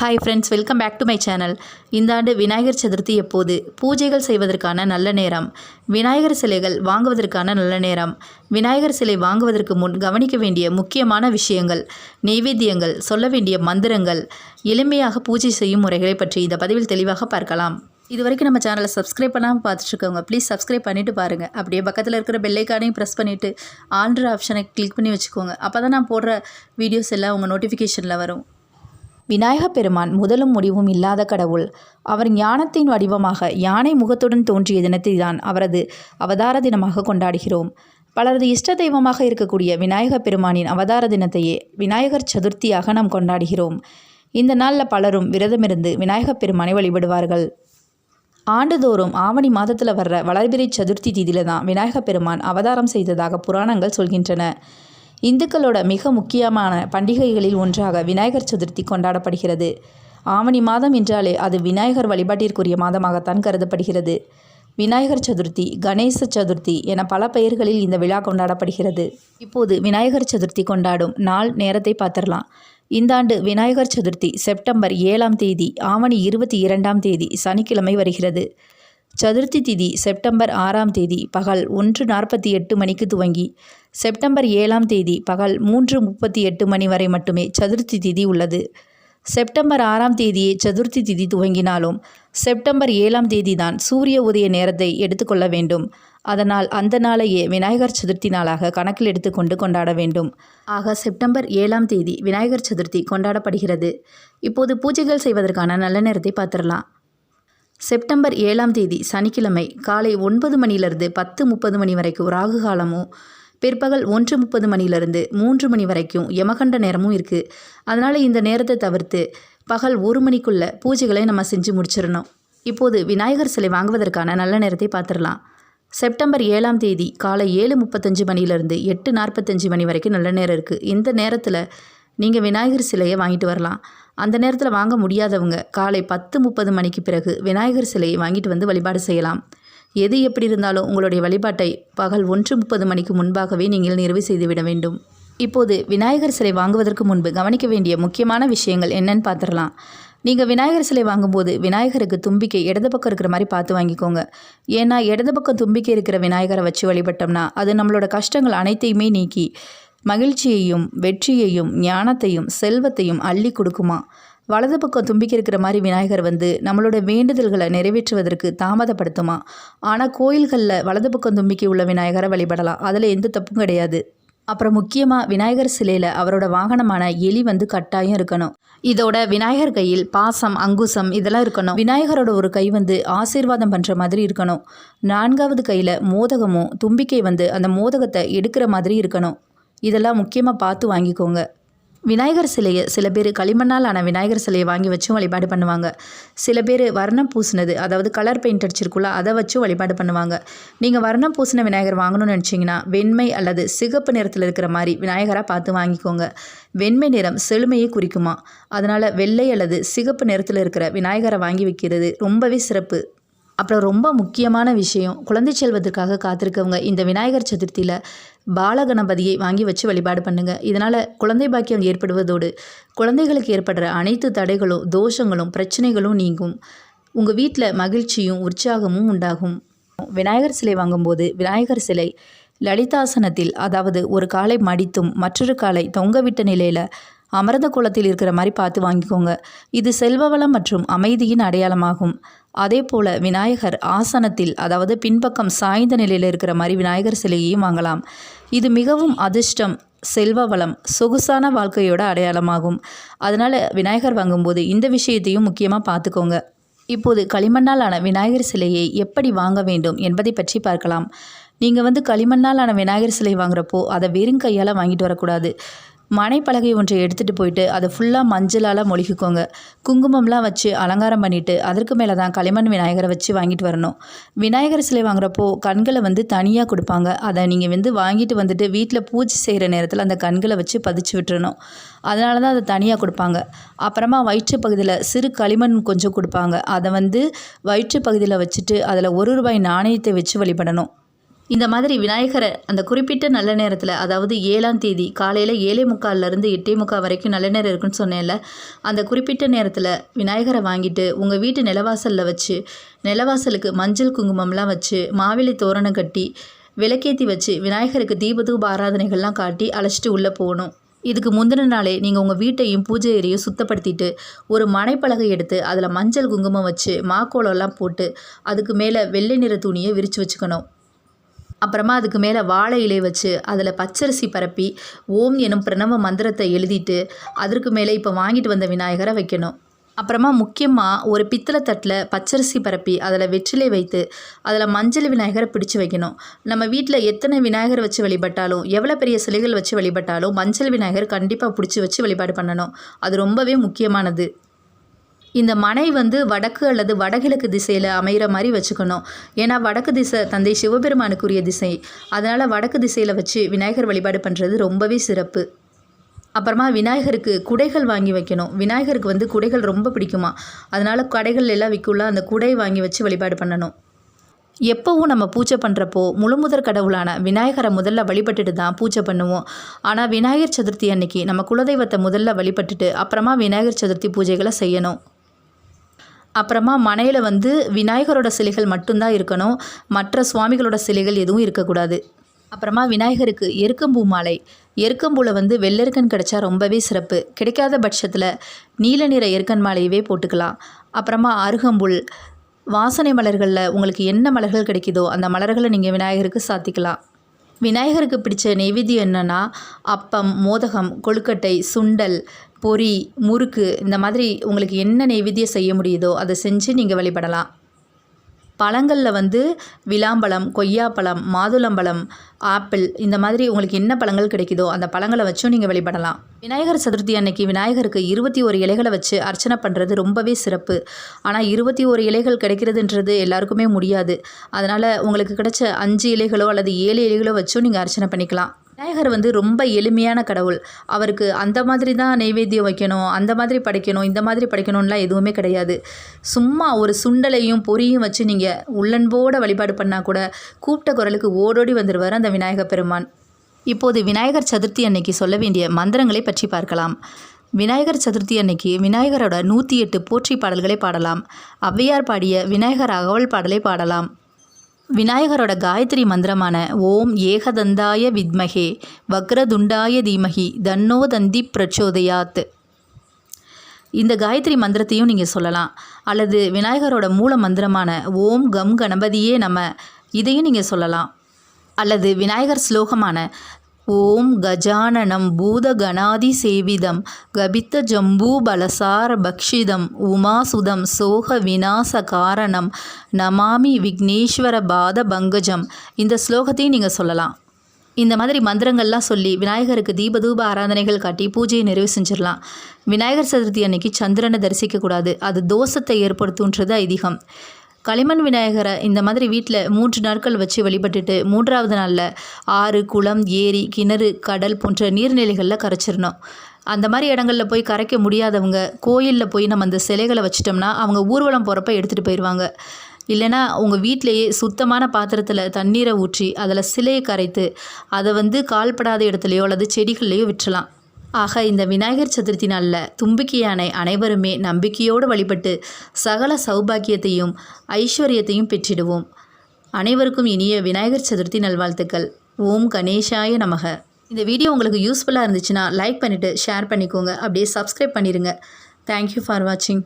Hi friends welcome back to my channel இந்த ஆண்டு விநாயகர் சதுர்த்தி எப்போது? பூஜைகள் செய்வதற்கான நல்ல நேரம். விநாயகர் சிலைகள் வாங்குவதற்கான நல்ல நேரம். விநாயகர் சிலை வாங்குவதற்கு முன் கவனிக்க வேண்டிய முக்கியமான விஷயங்கள் நெய்வேத்தியங்கள் சொல்ல வேண்டிய மந்திரங்கள் எளிமையாக பூஜை செய்யும் முறைகளை பற்றி இந்த பதிவில் தெளிவாக பார்க்கலாம். இது வரைக்கும் நம்ம சேனலை சப்ஸ்கிரைப் பண்ணாமல் பார்த்துட்ருக்கவங்க ப்ளீஸ் சப்ஸ்கிரைப் பண்ணிவிட்டு பாருங்கள் அப்படியே பக்கத்தில் இருக்கிற பெல்லைக்கானையும் ப்ரெஸ் பண்ணிவிட்டு ஆல்ட்ரு ஆப்ஷனை கிளிக் பண்ணி வச்சுக்கோங்க. அப்போ தான் நான் போடுற வீடியோஸ் எல்லாம் உங்கள் நோட்டிஃபிகேஷனில் வரும். விநாயகப் பெருமான் முதலும் முடிவும் இல்லாத கடவுள். அவர் ஞானத்தின் வடிவமாக யானை முகத்துடன் தோன்றிய தினத்தில்தான் அவரது அவதார தினமாக கொண்டாடுகிறோம். பலரது இஷ்ட தெய்வமாக இருக்கக்கூடிய விநாயகப் பெருமானின் அவதார தினத்தையே விநாயகர் சதுர்த்தியாக நாம் கொண்டாடுகிறோம். இந்த நாளில் பலரும் விரதமிருந்து விநாயகப் பெருமானை வழிபடுவார்கள். ஆண்டுதோறும் ஆவணி மாதத்தில் வர்ற வளர்பிறை சதுர்த்தி தீதியில தான் விநாயகப் பெருமான் அவதாரம் செய்ததாக புராணங்கள் சொல்கின்றன. இந்துக்களோட மிக முக்கியமான பண்டிகைகளில் ஒன்றாக விநாயகர் சதுர்த்தி கொண்டாடப்படுகிறது. ஆவணி மாதம் என்றாலே அது விநாயகர் வழிபாட்டிற்குரிய மாதமாகத்தான் கருதப்படுகிறது. விநாயகர் சதுர்த்தி கணேச சதுர்த்தி என பல பெயர்களில் இந்த விழா கொண்டாடப்படுகிறது. இப்போது விநாயகர் சதுர்த்தி கொண்டாடும் நாள் நேரத்தை பார்த்துடலாம். இந்த ஆண்டு விநாயகர் சதுர்த்தி செப்டம்பர் ஏழாம் தேதி ஆவணி இருபத்தி இரண்டாம் தேதி சனிக்கிழமை வருகிறது. சதுர்த்தி திதி செப்டம்பர் ஆறாம் தேதி பகல் ஒன்று நாற்பத்தி எட்டு மணிக்கு துவங்கி செப்டம்பர் ஏழாம் தேதி பகல் மூன்று முப்பத்தி எட்டு மணி வரை மட்டுமே சதுர்த்தி திதி உள்ளது. செப்டம்பர் ஆறாம் தேதியே சதுர்த்தி திதி துவங்கினாலும் செப்டம்பர் ஏழாம் தேதி தான் சூரிய உதய நேரத்தை எடுத்துக்கொள்ள வேண்டும். அதனால் அந்த நாளையே விநாயகர் சதுர்த்தி நாளாக கணக்கில் எடுத்துக்கொண்டு கொண்டாட வேண்டும். ஆக செப்டம்பர் ஏழாம் தேதி விநாயகர் சதுர்த்தி கொண்டாடப்படுகிறது. இப்போது பூஜைகள் செய்வதற்கான நல்ல நேரத்தை பார்த்துடலாம். செப்டம்பர் ஏழாம் தேதி சனிக்கிழமை காலை ஒன்பது மணியிலிருந்து பத்து முப்பது மணி வரைக்கும் ராகு காலமும் பிற்பகல் ஒன்று முப்பது மணியிலிருந்து மூன்று மணி வரைக்கும் யமகண்ட நேரமும் இருக்குது அதனால் இந்த நேரத்தை தவிர்த்து பகல் ஒரு மணிக்குள்ளே பூஜைகளை நம்ம செஞ்சு முடிச்சிடணும். இப்போது விநாயகர் சிலை வாங்குவதற்கான நல்ல நேரத்தை பார்த்துடலாம். செப்டம்பர் ஏழாம் தேதி காலை ஏழு முப்பத்தஞ்சு மணிலேருந்து எட்டு நாற்பத்தஞ்சு மணி வரைக்கும் நல்ல நேரம் இருக்குது இந்த நேரத்தில் நீங்கள் விநாயகர் சிலையை வாங்கிட்டு வரலாம். அந்த நேரத்தில் வாங்க முடியாதவங்க காலை பத்து முப்பது மணிக்கு பிறகு விநாயகர் சிலையை வாங்கிட்டு வந்து வழிபாடு செய்யலாம். எது எப்படி இருந்தாலும் உங்களுடைய வழிபாட்டை பகல் ஒன்று முப்பது மணிக்கு முன்பாகவே நீங்கள் நிறைவு செய்துவிட வேண்டும். இப்போது விநாயகர் சிலை வாங்குவதற்கு முன்பு கவனிக்க வேண்டிய முக்கியமான விஷயங்கள் என்னன்னு பார்த்துடலாம். நீங்கள் விநாயகர் சிலை வாங்கும்போது விநாயகருக்கு தும்பிக்கை இடது பக்கம் இருக்கிற மாதிரி பார்த்து வாங்கிக்கோங்க. ஏன்னா இடது பக்கம் தும்பிக்கை இருக்கிற விநாயகரை வச்சு வழிபட்டோம்னா அது நம்மளோட கஷ்டங்கள் அனைத்தையுமே நீக்கி மகிழ்ச்சியையும் வெற்றியையும் ஞானத்தையும் செல்வத்தையும் அள்ளி கொடுக்குமா? வலது பக்கம் தும்பிக்கை இருக்கிற மாதிரி விநாயகர் வந்து நம்மளோட வேண்டுதல்களை நிறைவேற்றுவதற்கு தாமதப்படுத்துமா? ஆனால் கோயில்களில் வலது பக்கம் தும்பிக்கை உள்ள விநாயகரை வழிபடலாம். அதில் எந்த தப்பும் கிடையாது. அப்புறம் முக்கியமாக விநாயகர் சிலையில் அவரோட வாகனமான எலி வந்து கட்டாயம் இருக்கணும். இதோட விநாயகர் கையில் பாசம் அங்குசம் இதெல்லாம் இருக்கணும். விநாயகரோட ஒரு கை வந்து ஆசீர்வாதம் பண்ணுற மாதிரி இருக்கணும். நான்காவது கையில் மோதகமும் தும்பிக்கை வந்து அந்த மோதகத்தை எடுக்கிற மாதிரி இருக்கணும். இதெல்லாம் முக்கியமாக பார்த்து வாங்கிக்கோங்க. விநாயகர் சிலையை சில பேர் களிமண்ணால் ஆன விநாயகர் சிலையை வாங்கி வச்சும் வழிபாடு பண்ணுவாங்க. சில பேர் வர்ணம் பூசினது அதாவது கலர் பெயிண்ட் அடிச்சிருக்குள்ள அதை வச்சும் வழிபாடு பண்ணுவாங்க. நீங்கள் வர்ணம் பூசின விநாயகர் வாங்கணும்னு நினச்சிங்கன்னா வெண்மை அல்லது சிகப்பு நிறத்தில் இருக்கிற மாதிரி விநாயகராக பார்த்து வாங்கிக்கோங்க. வெண்மை நிறம் செழுமையை குறிக்குமா. அதனால் வெள்ளை அல்லது சிகப்பு நிறத்தில் இருக்கிற விநாயகரை வாங்கி வைக்கிறது ரொம்பவே சிறப்பு. அப்புறம் ரொம்ப முக்கியமான விஷயம் குழந்தை செல்வதற்காக காத்திருக்கவங்க இந்த விநாயகர் சதுர்த்தியில் பாலகணபதியை வாங்கி வச்சு வழிபாடு பண்ணுங்கள் இதனால் குழந்தை பாக்கியம் ஏற்படுவதோடு குழந்தைகளுக்கு ஏற்படுற அனைத்து தடைகளும் தோஷங்களும் பிரச்சனைகளும் நீங்கும். உங்கள் வீட்டில் மகிழ்ச்சியும் உற்சாகமும் உண்டாகும். விநாயகர் சிலை வாங்கும்போது விநாயகர் சிலை லலிதாசனத்தில் அதாவது ஒரு காலை மடித்தும் மற்றொரு காலை தொங்கவிட்ட நிலையில் அமர்ந்த குளத்தில் இருக்கிற மாதிரி பார்த்து வாங்கிக்கோங்க. இது செல்வவளம் மற்றும் அமைதியின் அடையாளமாகும். அதே போல் விநாயகர் ஆசனத்தில் அதாவது பின்பக்கம் சாய்ந்த நிலையில் இருக்கிற மாதிரி விநாயகர் சிலையையும் வாங்கலாம். இது மிகவும் அதிர்ஷ்டம் செல்வ வளம் சொகுசான வாழ்க்கையோட அடையாளமாகும். அதனால் விநாயகர் வாங்கும்போது இந்த விஷயத்தையும் முக்கியமாக பார்த்துக்கோங்க. இப்போது களிமண்ணால் ஆன விநாயகர் சிலையை எப்படி வாங்க வேண்டும் என்பதை பற்றி பார்க்கலாம். நீங்கள் வந்து களிமண்ணால் ஆன விநாயகர் சிலை வாங்குறப்போ அதை வெறும் கையால் வாங்கிட்டு வரக்கூடாது. மனைப்பலகை ஒன்றை எடுத்துகிட்டு போயிட்டு அதை ஃபுல்லாக மஞ்சளால் மொழிகிக்கோங்க. குங்குமம்லாம் வச்சு அலங்காரம் பண்ணிவிட்டு அதற்கு மேலே தான் களிமண் விநாயகரை வச்சு வாங்கிட்டு வரணும். விநாயகர் சிலை வாங்குறப்போ கண்களை வந்து தனியாக கொடுப்பாங்க. அதை நீங்கள் வந்து வாங்கிட்டு வந்துட்டு வீட்டில் பூஜை செய்கிற நேரத்தில் அந்த கண்களை வச்சு பதிச்சு விட்டுறணும். அதனால தான் அதை தனியாக கொடுப்பாங்க. அப்புறமா வயிற்று பகுதியில் சிறு களிமண் கொஞ்சம் கொடுப்பாங்க. அதை வந்து வயிற்று பகுதியில் வச்சுட்டு அதில் ஒரு ரூபாய் நாணயத்தை வச்சு வழிபடணும். இந்த மாதிரி விநாயகரை அந்த குறிப்பிட்ட நல்ல நேரத்தில் அதாவது ஏழாம் தேதி காலையில் ஏழே முக்கால்லேருந்து எட்டே முக்கால் வரைக்கும் நல்ல நேரம் இருக்குன்னு சொன்னேன்ல. அந்த குறிப்பிட்ட நேரத்தில் விநாயகரை வாங்கிட்டு உங்கள் வீட்டு நிலவாசலில் வச்சு நிலவாசலுக்கு மஞ்சள் குங்குமம்லாம் வச்சு மாவிலை தோரணம் கட்டி விளக்கேற்றி வச்சு விநாயகருக்கு தீபதூப ஆராதனைகள்லாம் காட்டி அழைச்சிட்டு உள்ளே போகணும். இதுக்கு முந்தின நாளே நீங்கள் உங்கள் வீட்டையும் பூஜை ஏரியும் சுத்தப்படுத்திட்டு ஒரு மனைப்பலகை எடுத்து அதில் மஞ்சள் குங்குமம் வச்சு மாக்கோலம்லாம் போட்டு அதுக்கு மேலே வெள்ளை நிற துணியை விரித்து வச்சுக்கணும். அப்புறமா அதுக்கு மேலே வாழை இலை வச்சு அதில் பச்சரிசி பரப்பி ஓம் எனும் பிரணவ மந்திரத்தை எழுதிட்டு அதற்கு மேலே இப்போ வாங்கிட்டு வந்த விநாயகரை வைக்கணும். அப்புறமா முக்கியமாக ஒரு பித்தளை தட்டில் பச்சரிசி பரப்பி அதில் வெற்றிலை வைத்து அதில் மஞ்சள் விநாயகரை பிடிச்சு வைக்கணும். நம்ம வீட்டில் எத்தனை விநாயகர் வச்சு வழிபட்டாலும் எவ்வளோ பெரிய சிலைகள் வச்சு வழிபட்டாலும் மஞ்சள் விநாயகர் கண்டிப்பாக பிடிச்சி வச்சு வழிபாடு பண்ணணும். அது ரொம்பவே முக்கியமானது. இந்த மனை வந்து வடக்கு அல்லது வடகிழக்கு திசையில் அமைகிற மாதிரி வச்சுக்கணும். ஏன்னா வடக்கு திசை தந்தை சிவபெருமானுக்குரிய திசை. அதனால் வடக்கு திசையில் வச்சு விநாயகர் வழிபாடு பண்ணுறது ரொம்பவே சிறப்பு. அப்புறமா விநாயகருக்கு குடைகள் வாங்கி வைக்கணும். விநாயகருக்கு வந்து குடைகள் ரொம்ப பிடிக்குமா? அதனால் கடைகள் எல்லாம் விற்குள்ள அந்த குடை வாங்கி வச்சு வழிபாடு பண்ணணும். எப்போவும் நம்ம பூஜை பண்ணுறப்போ முழுமுதற் கடவுளான விநாயகரை முதல்ல வழிபட்டுட்டு தான் பூஜை பண்ணுவோம். ஆனால் விநாயகர் சதுர்த்தி அன்னைக்கு நம்ம குலதெய்வத்தை முதல்ல வழிபட்டுட்டு அப்புறமா விநாயகர் சதுர்த்தி பூஜைகளை செய்யணும். அப்புறமா மனையில் வந்து விநாயகரோட சிலைகள் மட்டும்தான் இருக்கணும். மற்ற சுவாமிகளோட சிலைகள் எதுவும் இருக்கக்கூடாது. அப்புறமா விநாயகருக்கு எருக்கம்பூ மாலை. எருக்கம்பூவில் வந்து வெள்ளெருக்கன் கிடைச்சா ரொம்பவே சிறப்பு. கிடைக்காத பட்சத்தில் நீல நிற எருக்கன் மாலையவே போட்டுக்கலாம். அப்புறமா அருகம்புல். வாசனை மலர்களில் உங்களுக்கு என்ன மலர்கள் கிடைக்குதோ அந்த மலர்களை நீங்கள் விநாயகருக்கு சாத்திக்கலாம். விநாயகருக்கு பிடிச்ச நெய்வேத்தியம் என்னென்னா அப்பம் மோதகம் கொழுக்கட்டை சுண்டல் பொரி முறுக்கு இந்த மாதிரி உங்களுக்கு என்ன நெய்வேத்தியம் செய்ய முடியுதோ அதை செஞ்சு நீங்கள் வழிபடலாம். பழங்களில் வந்து விளாம்பழம் கொய்யாப்பழம் மாதுளம்பழம் ஆப்பிள் இந்த மாதிரி உங்களுக்கு என்ன பழங்கள் கிடைக்குதோ அந்த பழங்களை வச்சும் நீங்கள் வழிபடலாம். விநாயகர் சதுர்த்தி அன்னைக்கு விநாயகருக்கு இருபத்தி ஒரு இலைகளை வச்சு அர்ச்சனை பண்ணுறது ரொம்பவே சிறப்பு. ஆனால் இருபத்தி ஒரு இலைகள் கிடைக்கிறதுன்றது எல்லாருக்குமே முடியாது. அதனால் உங்களுக்கு கிடைச்ச அஞ்சு இலைகளோ அல்லது ஏழு இலைகளோ வச்சும் நீங்கள் அர்ச்சனை பண்ணிக்கலாம். விநாயகர் வந்து ரொம்ப எளிமையான கடவுள். அவருக்கு அந்த மாதிரி தான் நெய்வேத்தியம் வைக்கணும் அந்த மாதிரி படைக்கணும் இந்த மாதிரி படைக்கணும்லாம் எதுவுமே கிடையாது. சும்மா ஒரு சுண்டலையும் பொரியும் வச்சு நீங்கள் உள்ளன்போட வழிபாடு பண்ணால் கூட கூப்பிட்ட குரலுக்கு ஓடோடி வந்துடுவார் அந்த விநாயகர் பெருமான். இப்போது விநாயகர் சதுர்த்தி அன்னைக்கு சொல்ல வேண்டிய மந்திரங்களை பற்றி பார்க்கலாம். விநாயகர் சதுர்த்தி அன்னைக்கு விநாயகரோட நூற்றி எட்டு போற்றி பாடல்களை பாடலாம். ஔவையார் பாடிய விநாயகர் அகவல் பாடலை பாடலாம். விநாயகரோட காயத்ரி மந்திரமான ஓம் ஏகதந்தாய வித்மகே வக்ரதுண்டாய தீமகி தன்னோ தந்தி பிரச்சோதயாத். இந்த காயத்ரி மந்திரத்தையும் நீங்கள் சொல்லலாம். அல்லது விநாயகரோட மூல மந்திரமான ஓம் கம் கணபதியே நம இதையும் நீங்கள் சொல்லலாம். அல்லது விநாயகர் ஸ்லோகமான ஓம் கஜானனம் பூதகணாதி சேவிதம் கபித்த ஜம்பூ பலசார பக்ஷிதம் உமாசுதம் சோக விநாச காரணம் நமாமி விக்னேஸ்வர பாத பங்கஜம். இந்த ஸ்லோகத்தையும் நீங்கள் சொல்லலாம். இந்த மாதிரி மந்திரங்கள்லாம் சொல்லி விநாயகருக்கு தீபதூப ஆராதனைகள் காட்டி பூஜையை நிறைவு செஞ்சிடலாம். விநாயகர் சதுர்த்தி அன்னைக்கு சந்திரனை தரிசிக்கக்கூடாது. அது தோஷத்தை ஏற்படுத்துன்றது ஐதீகம். களிமண் விநாயகரை இந்த மாதிரி வீட்டில் மூன்று நாட்கள் வச்சு வழிபட்டுட்டு மூன்றாவது நாளில் ஆறு குளம் ஏரி கிணறு கடல் போன்ற நீர்நிலைகளில் கரைச்சிடணும். அந்த மாதிரி இடங்களில் போய் கரைக்க முடியாதவங்க கோயிலில் போய் நம்ம அந்த சிலைகளை வச்சிட்டோம்னா அவங்க ஊர்வலம் போகிறப்ப எடுத்துகிட்டு போயிடுவாங்க இல்லைனா உங்கள் வீட்டிலையே சுத்தமான பாத்திரத்தில் தண்ணீரை ஊற்றி அதில் சிலையை கரைத்து அதை வந்து கால்படாத இடத்துலையோ அல்லது செடிகள்லையோ விட்டுலாம் ஆக இந்த விநாயகர் சதுர்த்தி நாளில் தும்பிக்கை யானை அனைவருமே நம்பிக்கையோடு வழிபட்டு சகல சௌபாக்கியத்தையும் ஐஸ்வர்யத்தையும் பெற்றிடுவோம். அனைவருக்கும் இனிய விநாயகர் சதுர்த்தி நல்வாழ்த்துக்கள். ஓம் கணேஷாய நமக. இந்த வீடியோ உங்களுக்கு யூஸ்ஃபுல்லாக இருந்துச்சுன்னா லைக் பண்ணிவிட்டு ஷேர் பண்ணிக்கோங்க. அப்படியே சப்ஸ்கிரைப் பண்ணிடுங்க தேங்க்யூ ஃபார் வாட்சிங்